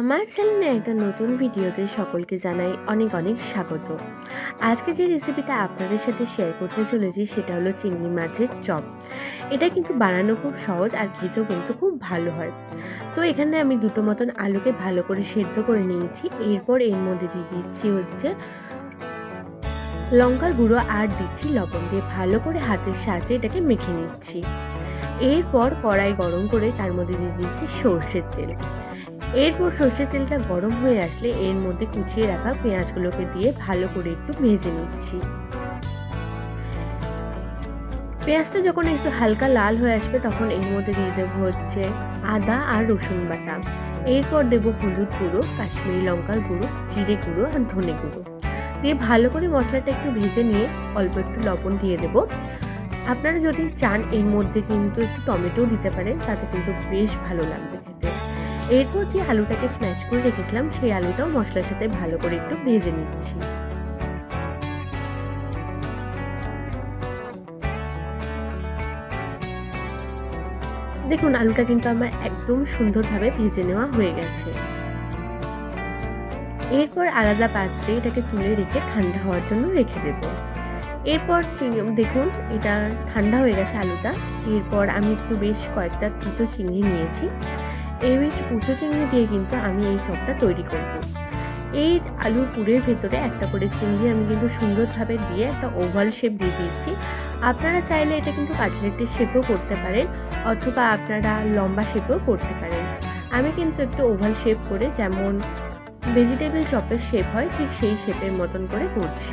আমার চ্যানেলে একটা নতুন ভিডিওতে সকলকে জানাই অনেক অনেক স্বাগত। আজকে যে রেসিপিটা আপনাদের সাথে শেয়ার করতে চলেছি সেটা হলো চিংড়ি মাছের চপ। এটা কিন্তু বানানো খুব সহজ আর খেতেও কিন্তু খুব ভালো হয়। তো এখানে আমি দুটো মতন আলুকে ভালো করে সেদ্ধ করে নিয়েছি। এরপর এর মধ্যে দিয়ে দিচ্ছি হচ্ছে লঙ্কার গুঁড়ো আর দিচ্ছি লবণ দিয়ে ভালো করে হাতের সাহায্যে এটাকে মেখে নিচ্ছি। এরপর কড়াই গরম করে তার মধ্যে দিয়ে দিচ্ছি সর্ষের তেল। এরপর সর্ষের তেলটা গরম হয়ে আসলে এর মধ্যে কুচিয়ে রাখা পেঁয়াজগুলোকে দিয়ে ভালো করে একটু ভেজে নিচ্ছি। পেঁয়াজটা যখন একটু হালকা লাল হয়ে আসবে তখন এর মধ্যে দিয়ে দেবো হচ্ছে আদা আর রসুন বাটা। এরপর দেবো হলুদ গুঁড়ো, কাশ্মীরি লঙ্কার গুঁড়ো, জিরে গুঁড়ো আর ধনে গুঁড়ো। দিয়ে ভালো করে মশলাটা একটু ভেজে নিয়ে অল্প একটু লবণ দিয়ে দেবো। আপনারা যদি চান এর মধ্যে কিন্তু একটু টমেটো দিতে পারেন, তাতে কিন্তু বেশ ভালো লাগবে খেতে। এরপর যে আলুটাকে স্ম্যাচ করে রেখেছিলাম, সেই আলুটাও মশলার সাথে ভালো করে একটু ভেজে নিচ্ছি। দেখুন, আলুটা কিন্তু আমার একদম সুন্দরভাবে ভেজে নেওয়া হয়ে গেছে। এরপর আলাদা পাত্রে এটাকে তুলে রেখে ঠান্ডা হওয়ার জন্য রেখে দেব। এরপর দেখুন, এটা ঠান্ডা হয়ে গেছে আলুটা। এরপর আমি একটু বেশ কয়েকটা কুটো চিংড়ি নিয়েছি। এই কুচো চিংড়ি দিয়ে কিন্তু আমি এই চপটা তৈরি করব। এই আলুর পুরের ভেতরে একটা করে চিংড়ি আমি কিন্তু সুন্দরভাবে দিয়ে একটা ওভাল শেপ দিয়ে দিচ্ছি আপনারা চাইলে এটা কিন্তু কাটলেটের শেপও করতে পারেন, অথবা আপনারা লম্বা শেপও করতে পারেন। আমি কিন্তু একটু ওভাল শেপ করে যেমন ভেজিটেবল চপের শেপ হয়, ঠিক সেই শেপের মতন করে করছি।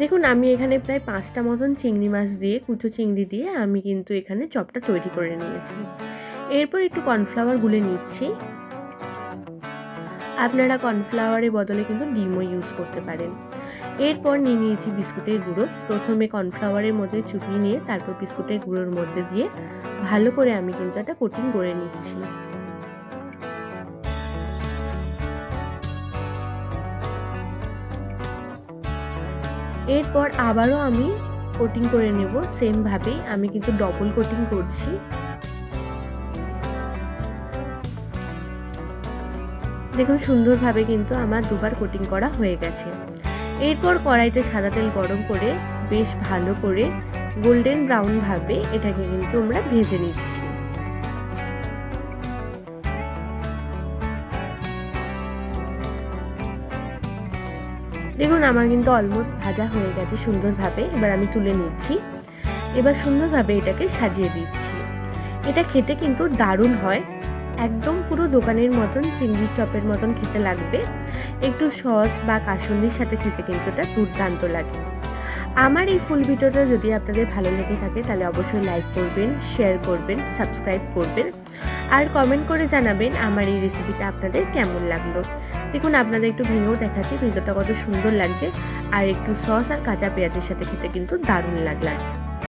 দেখুন, আমি এখানে প্রায় পাঁচটা মতন চিংড়ি মাছ দিয়ে, কুচো চিংড়ি দিয়ে আমি কিন্তু এখানে চপটা তৈরি করে নিয়েছি। এরপর একটু কর্নফ্লাওয়ার গুলে নিচ্ছি। আপনারা কর্নফ্লাওয়ারের বদলে কিন্তু ডিমও ইউজ করতে পারেন। এরপর নিয়ে নিয়েছি বিস্কুটের গুঁড়ো। প্রথমে কর্নফ্লাওয়ারের মধ্যে চুপিয়ে নিয়ে, তারপর বিস্কুটের গুঁড়োর মধ্যে দিয়ে ভালো করে আমি কিন্তু একটা কোটিং করে নিচ্ছি। এরপর আবারও আমি কোটিং করে নেব সেমভাবেই আমি কিন্তু ডবল কোটিং করছি। দেখুন, সুন্দরভাবে কিন্তু আমার দুবার কোটিং করা হয়ে গেছে। এরপর কড়াইতে সাদা তেল গরম করে বেশ ভালো করে গোল্ডেন ব্রাউন ভাবে এটাকে কিন্তু আমরা ভেজে নিচ্ছি। দেখুন, আমার কিন্তু অলমোস্ট ভাজা হয়ে গেছে সুন্দরভাবে। এবার আমি তুলে নিচ্ছি। এবার সুন্দরভাবে এটাকে সাজিয়ে দিচ্ছি। এটা খেতে কিন্তু দারুণ হয়। একদম পুরো দোকানের মতন, চিংড়ি চপের মতন খেতে লাগবে। একটু সস বা কাসুন্দির সাথে খেতে কিন্তু এটা দুর্দান্ত লাগে। আমার এই ফুল ভিডিওটা যদি আপনাদের ভালো লেগে থাকে, তাহলে অবশ্যই লাইক করবেন শেয়ার করবেন সাবস্ক্রাইব করবেন। আর কমেন্ট করে জানাবেন আমার এই রেসিপিটা আপনাদের কেমন লাগল। দেখুন, আপনাদের একটু ভেঙেও দেখাচ্ছি, ভিতরটা কত সুন্দর লাগছে। আর একটু সস আর কাঁচা পেঁয়াজের সাথে খেতে কিন্তু দারুণ লাগল